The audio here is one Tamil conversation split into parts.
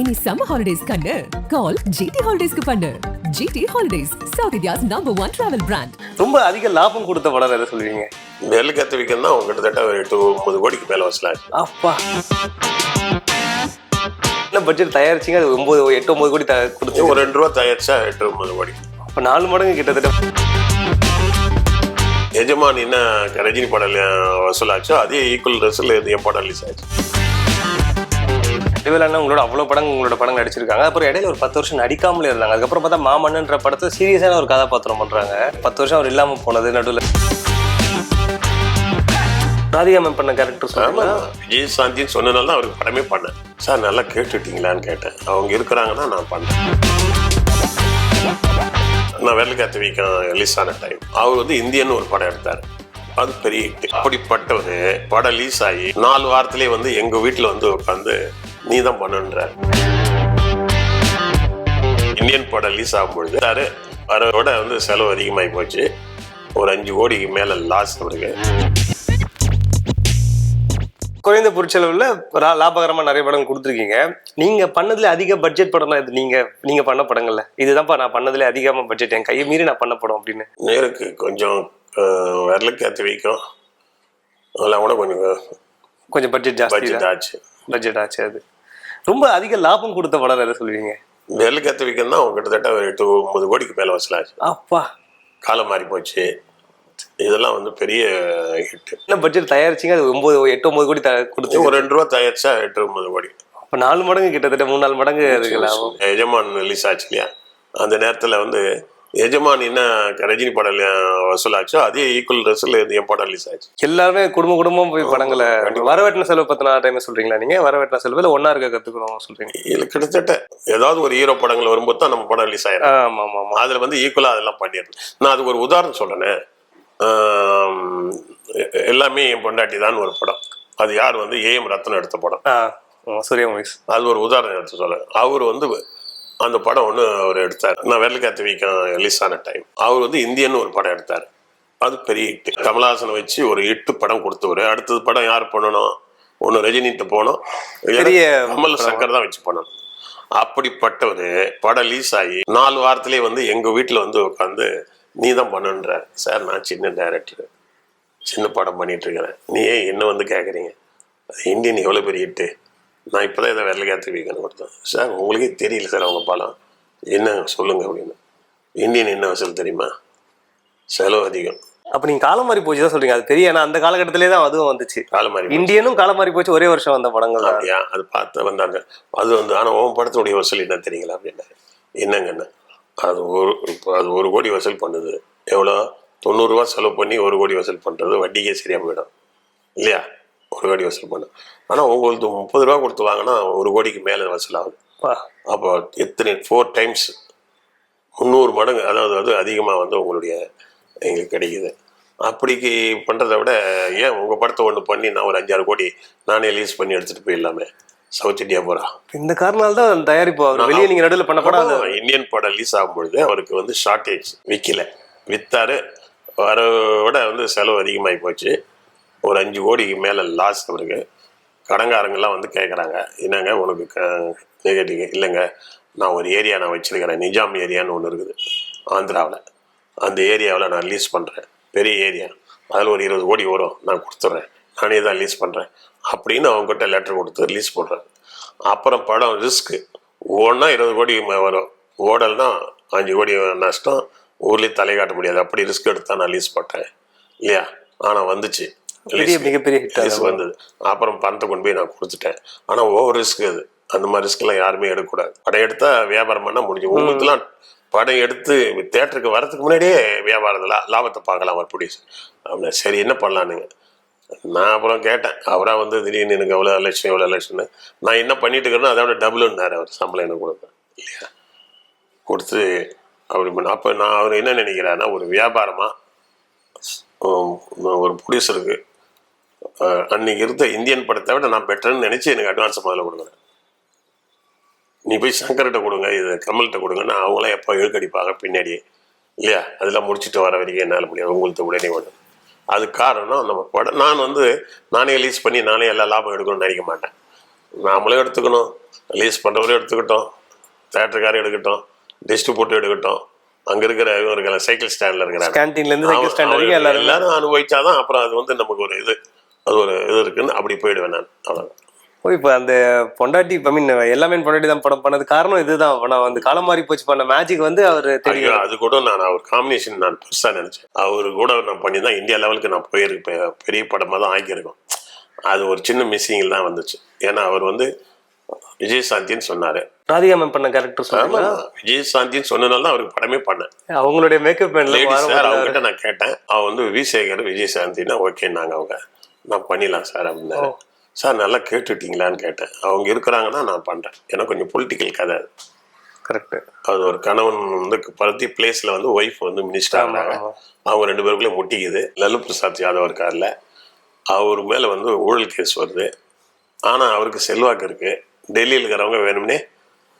இனி சம்மர் ஹாலிடேஸ் கண்ணு. கால் ஜிடி ஹாலிடேஸ்க்கு பண்ணு. GT holidays south India's number one travel brand ரொம்ப அதிக லாபம் கொடுத்த படம் எதை சொல்லுவீங்க? நெல் கத்து விற்கும் தான் கிட்டத்தட்ட ஒரு எட்டு ஒன்பது கோடிக்கு மேலே வசலாச்சு அப்பா. என்ன பட்ஜெட் தயாரிச்சிங்க? அது ஒன்பது எட்டு ஒன்பது கோடி கொடுத்து. ஒரு ரெண்டு ரூபா தயாரிச்சா எட்டு ஒன்பது கோடி. அப்போ நாலு மடங்கு கிட்டத்தட்ட. எஜமான் என்ன ரஜினி படம் வசூலாச்சோ அதே ஈக்குவல் ரசில் என் படம் ரிலீஸ் ஆச்சு. இவெல்லாம் உங்களோட அவ்வளோ படம் உங்களோட படம் நடிச்சிருக்காங்க. அப்புறம் இடையில ஒரு பத்து வருஷம் நடிக்காமலே இருந்தாங்க. அதுக்கப்புறம் பார்த்தா மாமன்னன்ற படத்தை சீரியஸான ஒரு கதாபாத்திரம் பண்றாங்க. பத்து வருஷம் அவர் இல்லாம போனது நடுவில். ராதிகா மேம் பண்ண கேரக்டர் சொல்லுங்க விஜய் சாந்தின்னு சொன்னனால தான் அவருக்கு படமே பண்ணேன். சார் நல்லா கேட்டுட்டீங்களான்னு கேட்டேன். அவங்க இருக்கிறாங்கன்னா நான் பண்ணேன். நான் வெள்ளக்காத்து வீக்கம் ரிலீஸ் ஆன டைம் அவர் வந்து இந்தியன் ஒரு படம் எடுத்தார். அது பெரிய. அப்படிப்பட்டவர் படம் ரிலீஸ் ஆகி நாலு வாரத்திலே வந்து எங்க வீட்டில் வந்து உட்காந்து நீ தான் பண்ணுன்றார். இந்தியன் படம் ரிலீஸ் ஆகும்பொழுது சார் அவரோட வந்து செலவு அதிகமாகி போச்சு. ஒரு அஞ்சு கோடிக்கு மேலே லாஸ் அவருக்கு. குறைந்த பொருட்செலவுல ரா- லாபகரமா நிறைய படம் கொடுத்துருக்கீங்க. நீங்க பண்ணதுல அதிக பட்ஜெட் படம்லாம் இது நீங்க நீங்க பண்ண படங்கள்ல. இதுதான்ப்பா நான் பண்ணதுல அதிகமா பட்ஜெட் என் கையை மீறி நான் பண்ண படம் அப்படின்னு. நேருக்கு கொஞ்சம் விரலுக்கு ஏற்ற வைக்கும். அதெல்லாம் கூட கொஞ்சம் கொஞ்சம் பட்ஜெட் ஜாஸ்தி ஆச்சு. பட்ஜெட் ஆச்சு அது. ரொம்ப அதிக லாபம் கொடுத்த படம் எதை சொல்லுவீங்க? ஏற்ற வைக்கும் தான் கிட்டத்தட்ட ஒரு எட்டு ஒன்பது கோடிக்கு மேலே வசூலாச்சு அப்பா. காலம் மாறி போச்சு. இதெல்லாம் வந்து பெரிய ஹிட் என்ன பட்ஜெட் தயாரிச்சிங்க? அது ஒன்பது எட்டு ஒன்பது கோடி கொடுத்து ஒரு ரெண்டு ரூபா தயாரிச்சா எட்டு ஒன்பது கோடி. அப்ப நாலு மடங்கு கிட்டத்தட்ட மூணு நாலு மடங்கு அதுக்கு லாபம். எஜமான் ரிலீஸ் ஆச்சு இல்லையா? அந்த நேரத்தில் வந்து எஜமான் என்ன ரஜினி படம் வசூலாச்சோ அதே ஈக்குவல் ரசில் என் படம் ரிலீஸ் ஆச்சு எல்லாருமே குடும்ப குடும்பம் போய் படங்களை வரவேட்டின செலவு பத்தின டைம் சொல்றீங்களா நீங்க? வரவேட்டின செலவு இல்ல ஒன்னா இருக்க கத்துக்கணும் சொல்றீங்க? இதில் கிட்டத்தட்ட ஏதாவது ஒரு ஹீரோ படங்கள் வரும்போது தான் நம்ம படம் ரிலீஸ் ஆயிடும் ஆமா ஆமா அதில் வந்து ஈக்குவலாக அதெல்லாம் பண்ணிடுறேன் நான் அதுக்கு ஒரு உதாரணம் சொல்கிறேனே எல்லாமே என் பொண்டாட்டி தான் ஒரு படம். அது யார் வந்து ஏஎம் ரத்னம் எடுத்த படம். ஆ ஆமா, சூர்யா மூவிஸ் அது ஒரு உதாரணம் எடுத்து சொல்ல அவர் வந்து அந்த படம் ஒன்று அவர் எடுத்தார். நான் வெள்ளக்காத்து வீக்கம் ரிலீஸ் ஆன டைம் அவர் வந்து இந்தியன் ஒரு படம் எடுத்தார். அது பெரிய ஹிட் கமலஹாசனை வச்சு ஒரு எட்டு படம் கொடுத்தவர். அடுத்தது படம் யார் பண்ணணும்? ஒன்று ரஜினிகிட்ட போனோம். பெரிய கமல் சங்கர் தான் வச்சு பண்ணணும் அப்படிப்பட்டவர் படம் ரிலீஸ் ஆகி நாலு வாரத்திலே வந்து எங்கள் வீட்டில் வந்து உட்காந்து நீ தான் பண்ணுன்ற. சார் நான் சின்ன டைரக்டர் சின்ன படம் பண்ணிட்டு இருக்கிறேன். நீ ஏன் என்ன வந்து கேட்குறீங்க இந்தியன் எவ்வளோ பெரிய ஹிட்டு நான் இப்போ தான் இதை வெள்ளக்காத்து வீக்கணும் கொடுத்தேன் சார் உங்களுக்கே தெரியல சார் அவங்க படம் என்ன சொல்லுங்க அப்படின்னு. இந்தியன் என்ன வசூல் தெரியுமா? செலவு அதிகம். அப்ப நீங்க காலம் மாறி போச்சு தான் சொல்றீங்க. அது பெரிய ஏன்னா அந்த காலகட்டத்திலே தான் அதுவும் வந்துச்சு. காலம் மாதிரி இந்தியனும் காலம் மாறி போச்சு ஒரே வருஷம் வந்த படங்கள் அப்படியா? அது பார்த்து வந்தாங்க. அது வந்து ஆனால் உன் படத்துடைய வசூல் என்ன தெரியுங்களா அப்படின்னாரு என்னங்கண்ணா அது ஒரு இப்போ அது ஒரு கோடி வசூல் பண்ணுது. எவ்வளோ? தொண்ணூறுரூவா செலவு பண்ணி ஒரு கோடி வசூல் பண்ணுறது வட்டிக்கே சரியாக போயிடும். இல்லையா? ஒரு கோடி வசூல் பண்ணும் ஆனால் உங்களுக்கு முப்பது ரூபா கொடுத்து வாங்கினா ஒரு கோடிக்கு மேலே வசூல் ஆகுது அப்பா, எத்தனை ஃபோர் டைம்ஸ் முந்நூறு மடங்கு அதாவது அது அதிகமாக வந்து உங்களுடைய எங்களுக்கு கிடைக்குது. அப்படிக்கு பண்ணுறத விட ஏன் உங்கள் படத்தை ஒன்று பண்ணி நான் ஒரு அஞ்சாறு கோடி நானே ரிலீஸ் பண்ணி எடுத்துகிட்டு போயிடலாமே? சவுத் இந்தியா பூரா இந்த காரணால தான் தயாரிப்பு அவர் வெளியே நீங்க நடுவில் பண்ண படம் இந்தியன் படம் ரிலீஸ் ஆகும்பொழுது அவருக்கு வந்து ஷார்ட்டேஜ் விற்கல வித்தாரு. வர விட வந்து செலவு அதிகமாகி போச்சு. ஒரு அஞ்சு கோடிக்கு மேலே லாஸ் அவருக்கு கடங்காரங்கெல்லாம் வந்து கேட்குறாங்க என்னங்க உனக்கு க நெகட்டிவ் இல்லைங்க. நான் ஒரு ஏரியா நான் வச்சுருக்கிறேன். நிஜாம் ஏரியான்னு ஒன்று இருக்குது ஆந்திராவில். அந்த ஏரியாவில் நான் லீஸ் பண்ணுறேன் பெரிய ஏரியா. அதில் ஒரு இருபது கோடி வரும். நான் கொடுத்துட்றேன். நானே தான் லீஸ் பண்ணுறேன் அப்படின்னு அவங்ககிட்ட லெட்டர் கொடுத்து லீஸ் போடுறேன் அப்புறம் படம் ரிஸ்க்கு ஓடனா இருபது கோடி வரும். ஓடல்னா அஞ்சு கோடி நஷ்டம். ஊர்லேயே தலை காட்ட முடியாது. அப்படி ரிஸ்க் எடுத்து தான் நான் லீஸ் போட்டேன் இல்லையா? ஆனால் வந்துச்சு. பெரிய. மிகப்பெரிய ஹிட் வந்தது. அப்புறம் பணத்தை கொண்டு போய் நான் கொடுத்துட்டேன். ஆனால் ஓவர் ரிஸ்க் அது. அந்த மாதிரி ரிஸ்க்லாம் யாருமே எடுக்கக்கூடாது. படம் எடுத்தா வியாபாரம் பண்ணால் முடிஞ்சு உங்களுக்குலாம் படம் எடுத்து தேட்டருக்கு வரதுக்கு முன்னாடியே வியாபாரத்தில் லாபத்தை பார்க்கலாம் ஒரு ப்ரொடியூசர் அப்படின்னா சரி என்ன பண்ணலானுங்க நான் அப்புறம் கேட்டேன். அவராக வந்து திடீர்னு எனக்கு எவ்வளோ லட்சம் எவ்வளோ லட்சம்னு. நான் என்ன பண்ணிட்டு இருக்கிறேனோ அதை விட டபுள்னாரு அவர். சம்பளம் எனக்கு கொடுப்பேன் இல்லையா? கொடுத்து அப்படி பண்ண அப்போ நான் அவர் என்ன நினைக்கிறாருன்னா ஒரு வியாபாரமாக ஒரு ப்ரொடியூசருக்கு அன்னைக்கு இருந்த இந்தியன் படத்தை விட நான் பெட்டர்னு நினைச்சு எனக்கு அட்வான்ஸ் முதல்ல கொடுக்குறேன் நீ போய் சங்கர்கிட்ட கொடுங்க இது கமல்கிட்ட கொடுங்கன்னா அவங்களாம் எப்போ இழுக்கடிப்பாங்க பின்னாடியே. இல்லையா? அதெல்லாம் முடிச்சுட்டு வர வரைக்கும் என்னால் முடியாது. உங்களுக்கு உடனே வேணும் அது காரணம் நம்ம படம் நான் வந்து நானே ரிலீஸ் பண்ணி நானே எல்லா லாபம் எடுக்கணும்னு நினைக்க மாட்டேன். நாமளும் எடுத்துக்கணும். ரிலீஸ் பண்ணுறவரும் எடுத்துக்கிட்டோம். தேட்டருக்காரர் எடுக்கட்டும். டிஸ்ட்ரிபியூட்டர் எடுக்கட்டும். அங்கே இருக்கிற இவர்கள் சைக்கிள் ஸ்டாண்டில் இருக்கிறாங்க கேன்டீன்ல இருந்து சைக்கிள் அவன் ஸ்டாண்ட் அவன் வரைக்கும் எல்லாரும் எல்லாரும் அனுபவிச்சாதான் அப்புறம் அது வந்து நமக்கு ஒரு இது. அது ஒரு இது இருக்குன்னு அப்படி போயிடுவேன் நான். அவ்வளோ ஓ, இப்ப அந்த பொண்டாட்டி ஐ மீன் எல்லாமே பொண்டாட்டி தான் படம் பண்ணது காரணம் இதுதான். நான் வந்து காலம் மாறி போச்சு பண்ண மேஜிக் வந்து அவர் தெரியும் அது கூட நான் அவர் காம்பினேஷன் நான் பெருசா நினைச்சேன். அவர் கூட நான் பண்ணி தான் இந்தியா லெவலுக்கு நான் போயிருப்பேன் பெரிய படமா தான் ஆக்கியிருக்கோம். அது ஒரு சின்ன மிஸ்ஸிங்கில் தான் வந்துச்சு. ஏன்னா அவர் வந்து விஜயசாந்தின்னு சொன்னாரு. ராதிகா மேம் பண்ண கேரக்டர் சொன்னாங்க விஜயசாந்தின்னு சொன்னதால தான் அவருக்கு படமே பண்ணேன். அவங்களுடைய மேக்கப் சார் அவங்ககிட்ட நான் கேட்டேன். அவன் வந்து விசேகர் விஜயசாந்தினா ஓகேன்னாங்க அவங்க. நான் பண்ணிடலாம் சார் அப்படின்னாரு. சார் நல்லா கேட்டுட்டீங்களான்னு கேட்டேன். அவங்க இருக்கிறாங்கன்னா நான் பண்றேன். ஏன்னா கொஞ்சம் பொலிட்டிக்கல் கதை. அது. கரெக்ட் அது ஒரு கணவன் வந்து பருத்தி பிளேஸ்ல வந்து ஒய்ஃப் வந்து மினிஸ்டர் ஆனாங்க. அவங்க ரெண்டு பேருக்குள்ளே முட்டிக்குது லல்லு பிரசாத் யாதவ் இருக்கார்ல. அவர் மேல வந்து ஊழல் கேஸ் வருது. ஆனா அவருக்கு செல்வாக்கு இருக்கு. டெல்லியில் இருக்கிறவங்க வேணும்னே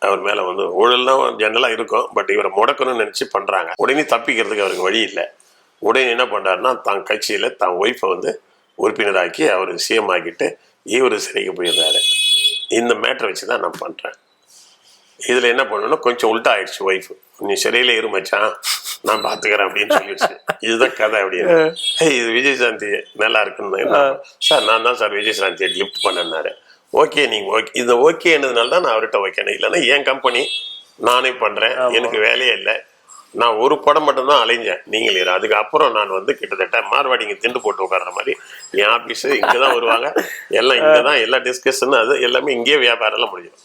அவர் மேல வந்து ஊழல் தான் ஜெனரலா இருக்கும். பட் இவரை முடக்கணும்னு நினைச்சு பண்றாங்க. உடனே தப்பிக்கிறதுக்கு அவருக்கு வழி இல்லை. உடனே என்ன பண்றாருன்னா தான் கட்சியில தான் ஒய்ஃபை வந்து உறுப்பினராக்கி அவர் சிஎம் ஆக்கிட்டு இவர் சிறைக்கு போயிடுறாரு. இந்த மேட்டரை வச்சு தான் நான் பண்றேன். இதுல என்ன பண்ணணும் கொஞ்சம் உல்ட்டா ஆயிடுச்சு ஒய்ஃப் நீ சிறையில இரு மச்சான். நான் பாத்துக்கிறேன் அப்படின்னு சொல்லிடுச்சு. இதுதான் கதை அப்படின்னு இது விஜயசாந்தி நல்லா இருக்குன்னு சார் நான் தான் சார் விஜயசாந்தியை லிஃப்ட் பண்ணனாரு ஓகே நீங்க ஓகே இது ஓகேன்றதுனால தான் நான் அவர்கிட்ட ஓகேனே இல்லைன்னா என் கம்பெனி நானே பண்றேன். எனக்கு வேலையே இல்லை. நான் ஒரு படம் மட்டும்தான் அலைஞ்சேன். நீங்கள் அதுக்கு அப்புறம் நான் வந்து கிட்டத்தட்ட மார்வாடிங்க திண்டு போட்டு உட்கார்ற மாதிரி என் ஆபீஸ் இங்கே தான் வருவாங்க. எல்லாம் இங்கே தான் எல்லா டிஸ்கஷன் அது எல்லாமே இங்கேயே வியாபாரம் எல்லாம் முடியும்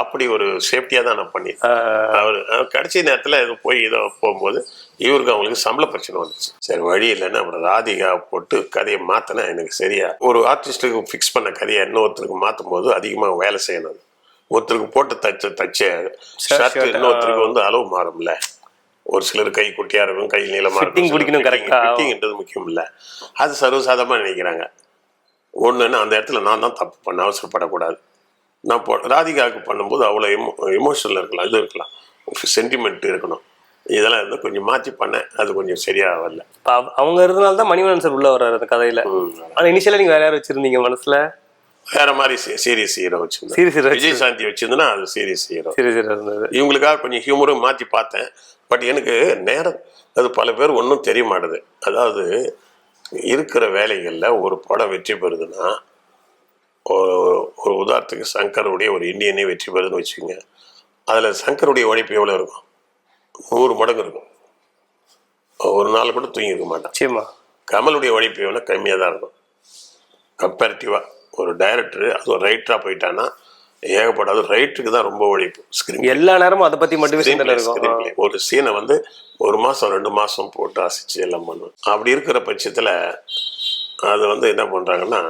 அப்படி ஒரு சேஃப்டியா தான் நான் பண்ணி அவர் கடைசி நேரத்துல இது போய் இதை போகும்போது இவருக்கு அவங்களுக்கு சம்பள பிரச்சனை வந்துச்சு. சரி வழி இல்லைன்னு அப்புறம் ராதிகா போட்டு கதையை மாத்தினா எனக்கு சரியா ஒரு ஆர்டிஸ்ட்டுக்கு ஃபிக்ஸ் பண்ண கதையை இன்னொருத்தருக்கு மாற்றும் போது அதிகமா வேலை செய்யணும். ஒருத்தருக்கு போட்டு தச்ச தச்ச ஷர்ட் இன்னொருத்தருக்கு வந்து அளவு மாறும்ல. ஒரு சிலர் கை குட்டியா இருக்கும் கை நீளமா Fitting பிடிக்கணும் ஆ. ஃபிட்டிங்ன்றது முக்கியம் இல்ல அது சர்வசாதாரணமா நினைக்கிறாங்க. ஒண்ணுன்னு அந்த இடத்துல நான் தான் தப்பு பண்ண அவசரப்படக்கூடாது. நான் போ ராதிகாவுக்கு பண்ணும்போது அவ்வளோ எமோ எமோஷனல் இருக்கலாம் இது இருக்கலாம். சென்டிமெண்ட் இருக்கணும். இதெல்லாம் வந்து கொஞ்சம் மாற்றி பண்ணேன் அது கொஞ்சம் சரியா வரல அவங்க இருந்தனால தான் மணிவண்ணன் சார் உள்ள வர்றாரு அந்த கதையில. ம். ஆனா இனிஷியலா நீங்க வேற யாரும் வச்சிருந்தீங்க மனசுல? வேற மாதிரி சீரியஸ் ஹீரோ வச்சிருந்தேன். Serious hero விஜய் சாந்தி வச்சிருந்தேன்னா அது சீரியஸ் ஹீரோ சரி சரி இருந்தது. இவங்களுக்காக கொஞ்சம் ஹியூமரும் மாற்றி பார்த்தேன். பட் எனக்கு நேரம் அது பல பேர் ஒன்றும் தெரிய மாட்டுது. அதாவது இருக்கிற வேலைகளில் ஒரு படம் வெற்றி பெறுதுன்னா ஒரு ஒரு உதாரணத்துக்கு சங்கருடைய ஒரு இந்தியனே வெற்றி பெறுதுன்னு வச்சுக்கோங்க. அதில் சங்கருடைய உழைப்பு எவ்வளோ இருக்கும்? நூறு மடங்கு இருக்கும். ஒரு நாள் கூட தூங்கி இருக்க மாட்டான். நிச்சயமா. கமலுடைய உழைப்பு எவ்வளோ கம்மியாக தான் இருக்கும் கம்பேரிட்டிவாக ஒரு டைரக்டர் அது ஒரு ரைட்டராக போயிட்டான்னா ஏகப்படாது ரைட்டருக்கு தான் ரொம்ப உழைப்பு ஸ்கிரீன் எல்லா நேரமும் அதை பத்தி மட்டுமே இருக்கும். ஒரு சீனை வந்து ஒரு மாசம் ரெண்டு மாசம் போட்டு அசைச்சு எல்லாம் பண்ணுவேன் அப்படி இருக்கிற பட்சத்துல அது வந்து என்ன பண்றாங்கன்னா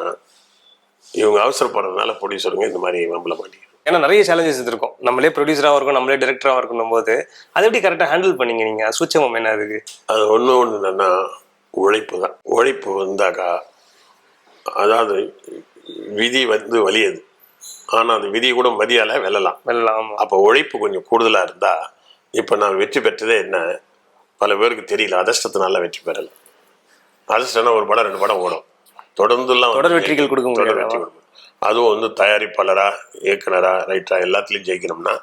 இவங்க அவசரப்படுறதுனால ப்ரொடியூசருங்க இந்த மாதிரி வம்பல மாட்டேங்கிறாங்க ஏன்னா நிறைய சேலஞ்சஸ் இருக்கும் நம்மளே ப்ரொடியூசராக இருக்கும் நம்மளே டேரக்டராக இருக்கணும் போது அதை எப்படி கரெக்டாக ஹேண்டில் பண்ணீங்க நீங்க? சூட்சமம் என்ன அதுக்கு? அது ஒன்று ஒன்று என்னன்னா உழைப்பு தான். உழைப்பு வந்தாக்கா அதாவது விதி வந்து வலியது. ஆனால் அந்த விதியை கூட மதியால வெல்லலாம். வெள்ளலாம் ஆமா. அப்போ உழைப்பு கொஞ்சம் கூடுதலாக இருந்தா இப்போ நான் வெற்றி பெற்றதே என்ன? பல பேருக்கு தெரியல. அதிர்ஷ்டத்தினால வெற்றி பெறல. அதிர்ஷ்டம்னா ஒரு படம் ரெண்டு படம் ஓடும். தொடர்ந்துலாம் தொடர் வெற்றிகள் கொடுக்க தொடர். வெற்றி கொடுக்கும். அதுவும் வந்து தயாரிப்பாளரா இயக்குனரா ரைட்டரா எல்லாத்துலயும் ஜெயிக்கணும்னா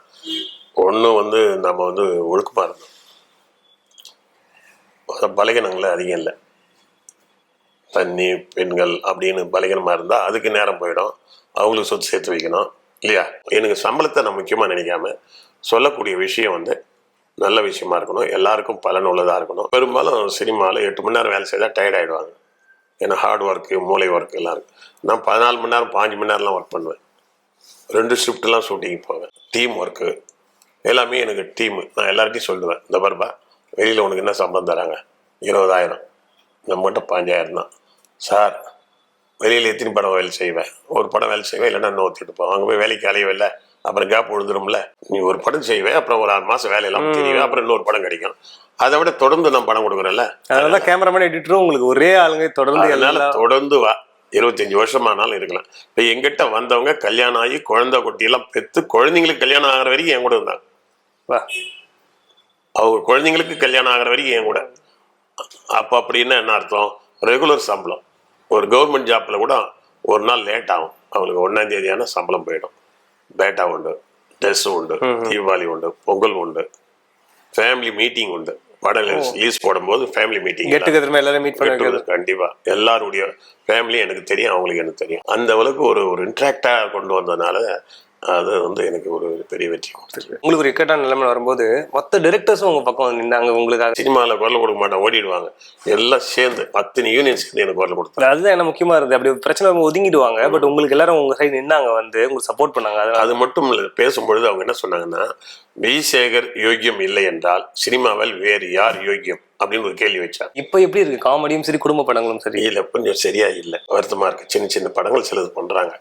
ஒண்ணு வந்து நம்ம வந்து ஒழுக்கமா இருக்கணும் அத பலகீனங்கள் அதிகம் இல்லை. தண்ணி பெண்கள் அப்படின்னு பலகீனமாக இருந்தால் அதுக்கு நேரம் போயிடும். அவங்களுக்கு சொத்து சேர்த்து வைக்கணும். இல்லையா? எனக்கு சம்பளத்தை நான் முக்கியமாக நினைக்காம சொல்லக்கூடிய விஷயம் வந்து நல்ல விஷயமா இருக்கணும். எல்லாருக்கும் பலன் உள்ளதாக இருக்கணும். பெரும்பாலும் சினிமாவில் எட்டு மணி நேரம் வேலை செய்தால் டயர்ட் ஆயிடுவாங்க. ஏன்னா ஹார்ட் ஒர்க்கு மூளை ஒர்க் எல்லாம் இருக்கு. நான் பதினாலு மணி நேரம் பாஞ்சு மணி நேரம்லாம் ஒர்க் பண்ணுவேன். ரெண்டு ஷிஃப்ட்லாம் ஷூட்டிங் போவேன். டீம் ஒர்க்கு எல்லாமே எனக்கு டீம் நான் எல்லார்ட்டையும் சொல்லுவேன். இந்த பருப்பா வெளியில் உனக்கு என்ன சம்பளம் தராங்க? இருபதாயிரம். நம்மகிட்ட பாஞ்சாயிரம் தான். சார் வெளியில் எத்தனை படம் வேலை செய்வேன்? ஒரு படம் வேலை செய்வேன் இல்லைன்னா இன்னும் ஒத்திட்டு போவேன். அங்கே போய் வேலைக்கு அலையவே இல்லை அப்புறம் கேப் விழுந்துரும்ல. நீ ஒரு படம் செய்வேன் அப்புறம் ஒரு ஆறு மாதம் வேலையெல்லாம் தெரியும் அப்புறம் இன்னொரு படம் கிடைக்கும். அதை விட தொடர்ந்து நான் படம் கொடுக்குறேன்ல. அதனால கேமராமேன் எடிட்டரும் உங்களுக்கு ஒரே ஆளுங்க தொடர்ந்து எல்லா தொடர்ந்து வா. இருபத்தஞ்சு வருஷமானாலும் இருக்கலாம். இப்போ எங்கிட்ட வந்தவங்க கல்யாணம் ஆகி குழந்தை குட்டியெல்லாம் பெற்று குழந்தைங்களுக்கு கல்யாணம் ஆகிற வரைக்கும் என் கூட இருந்தாங்க. வா. அவங்க குழந்தைங்களுக்கு கல்யாணம் ஆகிற வரைக்கும் என் கூட. அப்போ அப்படின்னா என்ன அர்த்தம்? ரெகுலர் சம்பளம். ஒரு கவர்மெண்ட் ஜாப்ல கூட ஒரு நாள் லேட் ஆகும். அவங்களுக்கு ஒன்றாம் தேதியான சம்பளம் போயிடும். பேட்டா உண்டு ட்ரெஸ் உண்டு தீபாவளி உண்டு பொங்கல் உண்டு ஃபேமிலி மீட்டிங் உண்டு. படம் ரிலீஸ் போடும்போது ஃபேமிலி மீட்டிங் கெட் டுகெதர் எல்லாரும் மீட் பண்ண வைக்கிறது கண்டிப்பா. எல்லாருடைய ஃபேமிலி எனக்கு தெரியும் அவங்களுக்கு எனக்கு தெரியும். அந்த அளவுக்கு ஒரு ஒரு இன்ட்ராக்டா கொண்டு வந்ததுனால அது வந்து எனக்கு ஒரு பெரிய வெற்றி கொடுத்துருக்கு. உங்களுக்கு ஒரு இக்கட்டான நிலைமை வரும்போது மொத்த டிரெக்டர்ஸும் உங்க பக்கம் வந்து நின்னாங்க உங்களுக்காக. சினிமாவில் குரல் கொடுக்க மாட்டேன் ஓடிடுவாங்க. எல்லாம் சேர்ந்து அத்தனை யூனியன் சேர்ந்து எனக்கு குரல் கொடுத்தாங்க. அதுதான் என்ன முக்கியமா இருந்தது அப்படி பிரச்சனை ஒதுங்கிடுவாங்க பட் உங்களுக்கு எல்லாரும் உங்க சைடு நின்னாங்க வந்து உங்களுக்கு சப்போர்ட் பண்ணாங்க அதனால. அது மட்டும் இல்லை பேசும்பொழுது அவங்க என்ன சொன்னாங்கன்னா விசேகர் யோக்கியம் இல்லை என்றால் சினிமாவில் வேறு யார் யோக்கியம் அப்படின்னு ஒரு கேள்வி வச்சாங்க. இப்போ எப்படி இருக்கு? காமெடியும் சரி குடும்ப படங்களும் சரி. இல்ல கொஞ்சம் சரியா இல்லை. வருத்தமா இருக்கு. சின்ன சின்ன படங்கள் சிலது பண்றாங்க.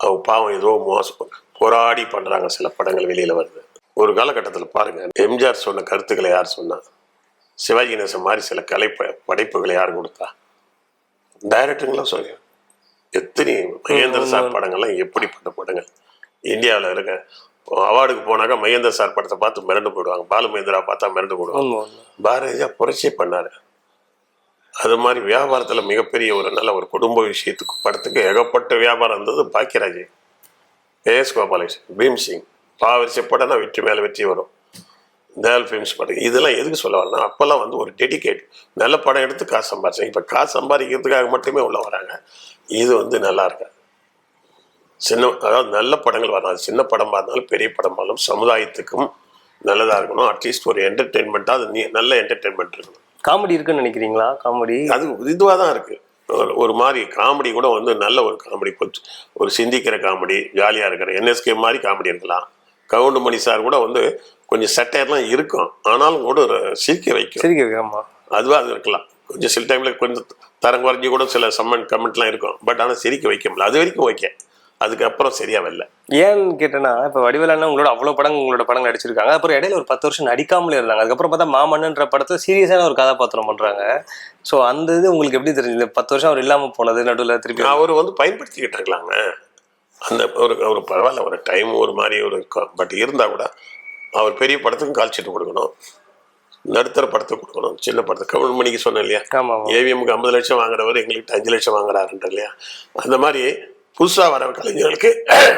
அவங்க பாவம் ஏதோ மோசம் போராடி பண்றாங்க சில படங்கள் வெளியில வருது. ஒரு காலகட்டத்தில் பாருங்க எம்ஜிஆர் சொன்ன கருத்துக்களை யார் சொன்னா? சிவாஜி கணேசன் மாதிரி சில கலை படைப்புகளை யார் கொடுத்தா? டைரக்டருங்களாம் சொல்லி. எத்தனை மகேந்திர சார் படங்கள்லாம் எப்படிப்பட்ட படங்கள்? இந்தியாவில் இருக்க அவார்டுக்கு போனாக்கா மகேந்திர சார் படத்தை பார்த்து மிரண்டு போயிடுவாங்க. பாலு மகேந்திரா பார்த்தா மிரண்டு உண்மை. பாரதியா புரட்சியே பண்ணாரு. அது மாதிரி வியாபாரத்தில் மிகப்பெரிய ஒரு நல்ல ஒரு குடும்ப விஷயத்துக்கு படத்துக்கு ஏகப்பட்ட வியாபாரம் இருந்தது பாக்கியராஜ். ஏஎஸ் கோபாலகிருஷ்ணன் பீம்சிங் பாவரிசை படம்னா வெற்றி மேலே வெற்றி வரும். தேல் ஃபிலிம்ஸ் படம். இதெல்லாம் எதுக்கு சொல்ல வரேன்னா அப்போல்லாம் வந்து ஒரு டெடிகேட் நல்ல படம் எடுத்து காசு சம்பாரிச்சாங்க. இப்போ காசு சம்பாதிக்கிறதுக்காக மட்டுமே உள்ள வராங்க. இது வந்து நல்லா இருக்கு. சின்ன அதாவது நல்ல படங்கள் வரணும். சின்ன படமாக இருந்தாலும் பெரிய படமாலும் சமுதாயத்துக்கும் நல்லதாக இருக்கணும். அட்லீஸ்ட் ஒரு என்டர்டெயின்மெண்ட்டாக அது நல்ல என்டர்டெயின்மெண்ட் இருக்கணும். காமெடி இருக்குன்னு நினைக்கிறீங்களா? காமெடி? அது இதுவாக தான் இருக்கு. ஒரு- ஒரு மாதிரி காமெடி கூட வந்து நல்ல ஒரு காமெடி. கொஞ்சம் ஒரு சிந்திக்கிற காமெடி ஜாலியாக இருக்கிற என்எஸ்கே மாதிரி காமெடி இருக்கலாம். கவுண்டமணி சார் கூட வந்து கொஞ்சம் சட்டையெல்லாம் இருக்கும். ஆனாலும் கூட ஒரு சிரிக்க வைக்கும். சரி ஆமா. அதுவாக அது இருக்கலாம். கொஞ்சம் சில டைமில் கொஞ்சம் தரம் குறைஞ்சி கூட சில சம்மன் கமெண்ட்லாம் இருக்கும். பட் ஆனால் சிரிக்க வைக்க முடியல. அது வரைக்கும் ஓகே அதுக்கப்புறம் சரியா வரல. ஏன்னு கேட்டேன்னா இப்ப வடிவேலண்ணா உங்களோட அவ்வளவு படங்கள் உங்களோட படங்கள் நடிச்சிருக்காங்க. அப்புறம் இடையில ஒரு பத்து வருஷம் நடிக்காமலே இருந்தாங்க. அதுக்கப்புறம் பார்த்தா மாமன்னன்ற படத்தை சீரியஸான ஒரு கதாபாத்திரம் பண்றாங்க. சோ அந்த இது உங்களுக்கு எப்படி தெரிஞ்சது? பத்து வருஷம் அவர் இல்லாம போனது நடுவுல திருப்பி அவர் வந்து பயன்படுத்திக்கிட்டு இருக்கலாங்க அந்த ஒரு ஒரு பரவாயில்ல ஒரு டைம் ஒரு மாதிரி ஒரு பட் இருந்தால் கூட அவர் பெரிய படத்துக்கும் கால் சீட்டு கொடுக்கணும். நடுத்தர படத்துக்கு கொடுக்கணும். சின்ன படத்துக்கு கமல் மணிக்கு சொன்னேன் இல்லையா? ஏவிஎம்க்கு ஐம்பது லட்சம் வாங்குறவர் எங்களுக்கு அஞ்சு லட்சம் வாங்குறாருன்ற இல்லையா? அந்த மாதிரி புதுசாக வர கலைஞர்களுக்கு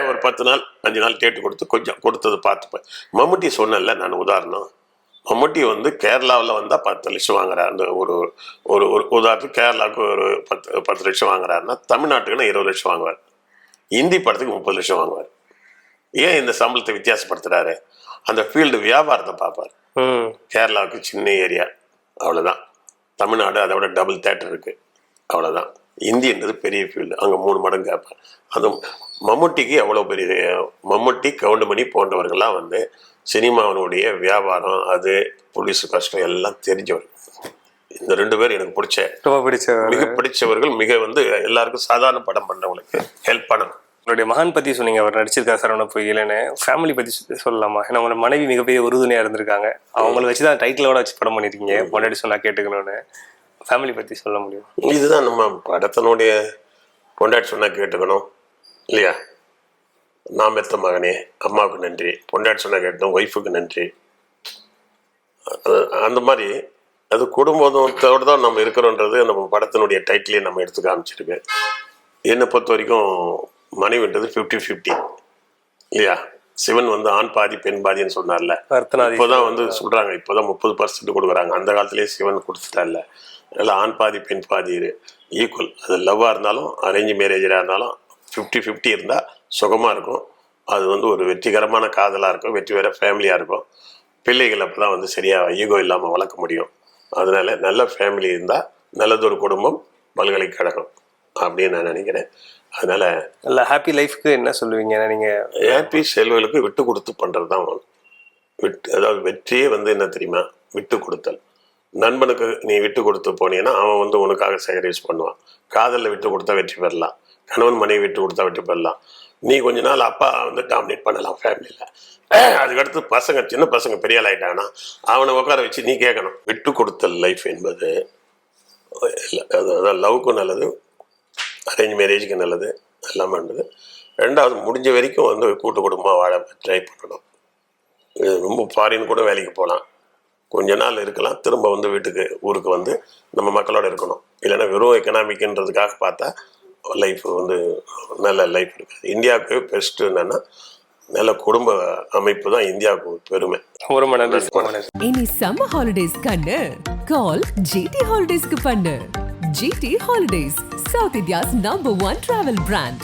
ஒரு பத்து நாள் அஞ்சு நாள் டேட்டு கொடுத்து கொஞ்சம் கொடுத்தது பார்த்துப்பேன் மம்முட்டி சொன்னேன்ல நான் உதாரணம். மம்முட்டி வந்து கேரளாவில் வந்தால் பத்து லட்சம் வாங்குறாரு அந்த ஒரு ஒரு ஒரு உதாரணத்துக்கு கேரளாவுக்கு ஒரு பத்து பத்து லட்சம் வாங்குறாருன்னா தமிழ்நாட்டுக்குன்னா இருபது லட்சம் வாங்குவார். இந்தி படத்துக்கு முப்பது லட்சம் வாங்குவார். ஏன் இந்த சம்பளத்தை வித்தியாசப்படுத்துறாரு? அந்த ஃபீல்டு வியாபாரத்தை பார்ப்பார். கேரளாவுக்கு சின்ன ஏரியா. அவ்வளோதான் தமிழ்நாடு அதை விட டபுள் தேட்டர் இருக்கு. அவ்வளோதான் இந்தின்றது பெரிய ஃபீல்டு அங்கே மூணு மடங்கு கேட்பேன் அது மம்முட்டிக்கு எவ்வளோ பெரிய மம்முட்டி கவுண்டமணி போன்றவர்கள்லாம் வந்து சினிமாவினுடைய வியாபாரம் அது போலீஸ் கஷ்டம் எல்லாம் தெரிஞ்சவர். இந்த ரெண்டு பேர் எனக்கு பிடிச்ச ரொம்ப பிடிச்ச மிக பிடிச்சவர்கள் மிக வந்து எல்லாருக்கும் சாதாரண படம் பண்ணவங்களுக்கு ஹெல்ப் பண்ணணும். உங்களுடைய மகன் பத்தி சொன்னீங்க அவர் நடிச்சிருக்காரு சரவண பொய்யிலன்னு ஃபேமிலி பத்தி சொ- சொல்லலாமா? ஏன்னா உங்களோட மனைவி மிகப்பெரிய உறுதுணையா இருந்திருக்காங்க. அவங்கள வச்சு தான் டைட்டிலோட வச்சு படம் பண்ணிருக்கீங்க. முன்னாடி சொன்னா கேட்டுக்கணும்னு. ஃபேமிலி பத்தி சொல்ல முடியும்? இதுதான் நம்ம படத்தினுடைய பொண்டாட்டி சொன்னா கேட்டுக்கணும். இல்லையா? நான் பெத்த மகனே அம்மாவுக்கு நன்றி. பொண்டாட்டி சொன்னா கேட்டோம் ஒய்ஃபுக்கு நன்றி. அந்த மாதிரி அது குடும்பத்தோடு தான் நம்ம இருக்கிறோன்றது நம்ம படத்தினுடைய டைட்டிலே நம்ம எடுத்து காமிச்சிருக்கு. என்னை பொறுத்த வரைக்கும் மனைவின்றது ஃபிஃப்டி ஃபிஃப்டி இல்லையா? சிவன் வந்து ஆண் பாதி பெண் பாதின்னு சொன்னார்ல. இப்போதான் வந்து சொல்றாங்க இப்போதான் முப்பது பர்சன்ட் கொடுக்குறாங்க. அந்த காலத்திலேயே சிவன் கொடுத்துட்டார்ல. அதனால ஆண் பாதி பெண் பாதி ஈக்குவல் அது லவ்வாக இருந்தாலும் அரேஞ்ச் மேரேஜராக இருந்தாலும் ஃபிஃப்டி ஃபிஃப்டி இருந்தால் சுகமாக இருக்கும். அது வந்து ஒரு வெற்றிகரமான காதலாக இருக்கும் வெற்றி வேற ஃபேமிலியாக இருக்கும். பிள்ளைகள் அப்போ தான் வந்து சரியாக ஈகோ இல்லாமல் வளர்க்க முடியும். அதனால நல்ல ஃபேமிலி இருந்தால் நல்லதொரு குடும்பம் பல்கலைக்கழகம் அப்படின்னு நான் நினைக்கிறேன். அதனால நல்ல ஹாப்பி லைஃப்க்கு என்ன சொல்லுவீங்க? ஏன்னா நீங்க ஹாப்பி செல்வங்களுக்கு விட்டு கொடுத்து பண்ணுறது தான் விட்டு அதாவது வெற்றியே வந்து என்ன தெரியுமா? விட்டு கொடுத்தல். நண்பனுக்கு நீ விட்டு கொடுத்து போனீங்கன்னா அவன் வந்து உனக்காக சேகரிஸ் பண்ணுவான். காதலில் விட்டு கொடுத்தா வெற்றி பெறலாம். கணவன் மனைவி விட்டு கொடுத்தா வெற்றி பெறலாம். நீ கொஞ்ச நாள் அப்பா வந்து டாமினேட் பண்ணலாம் ஃபேமிலியில் அதுக்கடுத்து பசங்க சின்ன பசங்க பெரிய ஆள் ஆகிட்டாங்கன்னா அவனை உட்கார வச்சு நீ கேட்கணும் விட்டு கொடுத்தல் லைஃப் என்பது அதான் லவ்க்கும் நல்லது அரேஞ்ச் மேரேஜுக்கு நல்லது எல்லாம் பண்ணுறது ரெண்டாவது முடிஞ்ச வரைக்கும் வந்து கூட்டு குடும்பமாக வாழ ட்ரை பண்ணணும். ரொம்ப ஃபாரின் கூட வேலைக்கு போகலாம். கொஞ்ச நாள் இருக்கலாம் திரும்ப வந்து வீட்டுக்கு ஊருக்கு வந்து நம்ம மக்களோட இருக்கணும். இல்லைன்னா வெறும் எக்கனாமிக்ன்றதுக்காக பார்த்தா லைஃப் வந்து நல்ல லைஃப் இருக்குது. இந்தியாவுக்கு பெஸ்ட்டு என்னென்னா நல்ல குடும்ப அமைப்பு தான் இந்தியாவுக்கு ஒரு பெருமை. ரொம்ப நன்றி. ரொம்ப நன்றி. இனி சம்மர் ஹாலிடேஸ் கண்ணு. கால் ஜிடி ஹாலிடேஸ்க்கு பண்ணு. GT holidays south India's number one travel brand